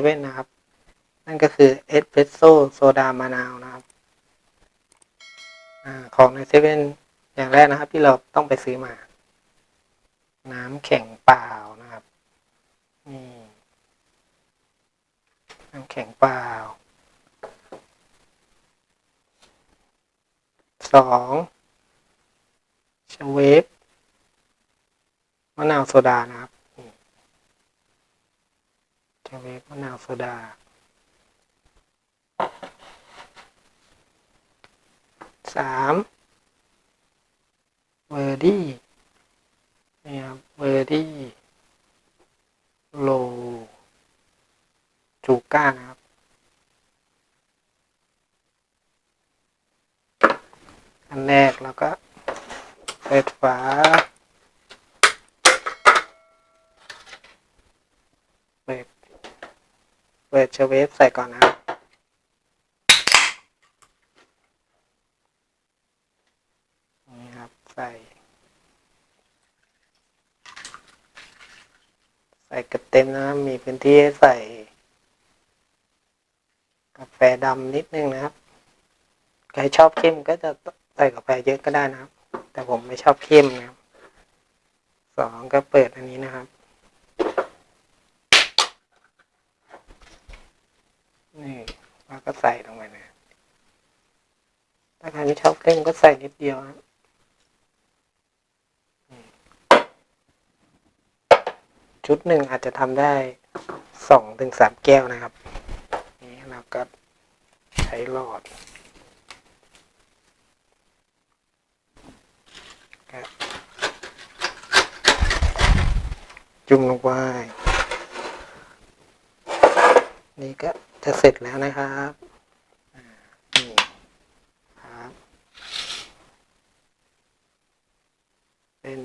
เว่นนะครับ นั่นก็คือเอสเ e รสโซ่โซดามะนาวนะครับอของในเซเว่นอย่างแรกนะครับ ที่เราต้องไปซื้อมา น้ำแข็งเปล่านะครับนี่น้ำแข็งเปล่าสองชเวฟมะนาวโซดานะครับ นี่ชเวฟมะนาวโซดา สามเวอร์ดี้นี่ครับเวอร์ดี้โล จูก้านะครับ อันแรกแล้วก็เปิดฝา เปิด เปิดเชเวฟใส่ก่อนนะครับนี่ครับ ใส่ ใส่กระเต็มนะครับ มีพื้นที่ให้ใส่ กาแฟดำนิดนึงนะครับ ใครชอบเข้มก็จะใส่กาแฟเยอะก็ได้นะครับ แต่ผมไม่ชอบเข้มนะครับ สองก็เปิดอันนี้นะครับ นี่แล้วก็ใส่ลงไปนะ ถ้าใครไม่ชอบเข้มก็ใส่นิดเดียวครับชุดหนึ่งอาจจะทำได้สองถึงสามแก้วนะครับ นี่เราก็ใช้หลอดก็จุ่มลงไป นี่ก็จะเสร็จแล้วนะครับอ่านี่ครับ เป็น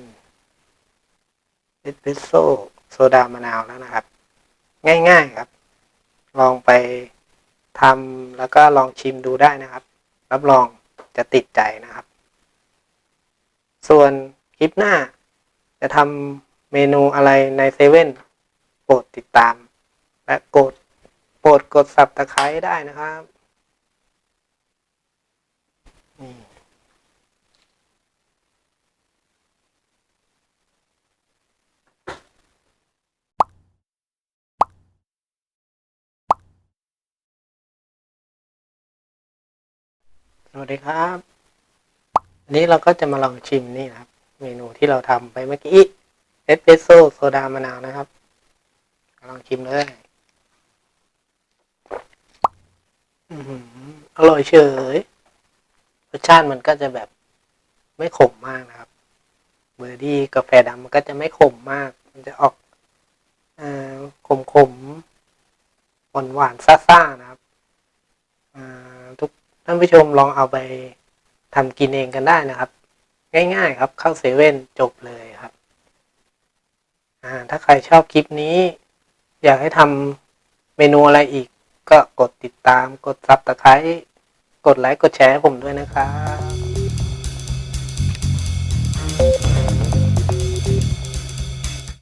เอสเปรสโซ่โซดามะนาวแล้วนะครับ ง่ายๆครับ ลองไปทำแล้วก็ลองชิมดูได้นะครับ รับรองจะติดใจนะครับ ส่วนคลิปหน้า จะทำเมนูอะไรในเซเว่นโปรดติดตาม และกดโปรดกดสับตะไคร้ได้นะครับนี่ วัสดีครับวันนี้เราก็จะมาลองชิมนี่นะครับ เมนูที่เราทำไปเมื่อกี้เอสเปรสโซ่โซดามะนาวนะครับ ลองชิมเลยอื้อหือร่อยเฉยรสชาติมันก็จะแบบไม่ขมมากนะครับ เบอร์ดี้กาแฟดำมันก็จะไม่ขมมาก มันจะออกอขมขมหวานหวานซ่าๆนะครับ ท่านผู้ชมลองเอาไปทำกินเองกันได้นะครับ ง่ายๆครับเข้าเซเว่นจบเลยครับอ่าถ้าใครชอบคลิปนี้ อยากให้ทำเมนูอะไรอีกก็กดติดตามกดซับตะไคร้กดไลค์กดแชร์ให้ผมด้วยนะครับ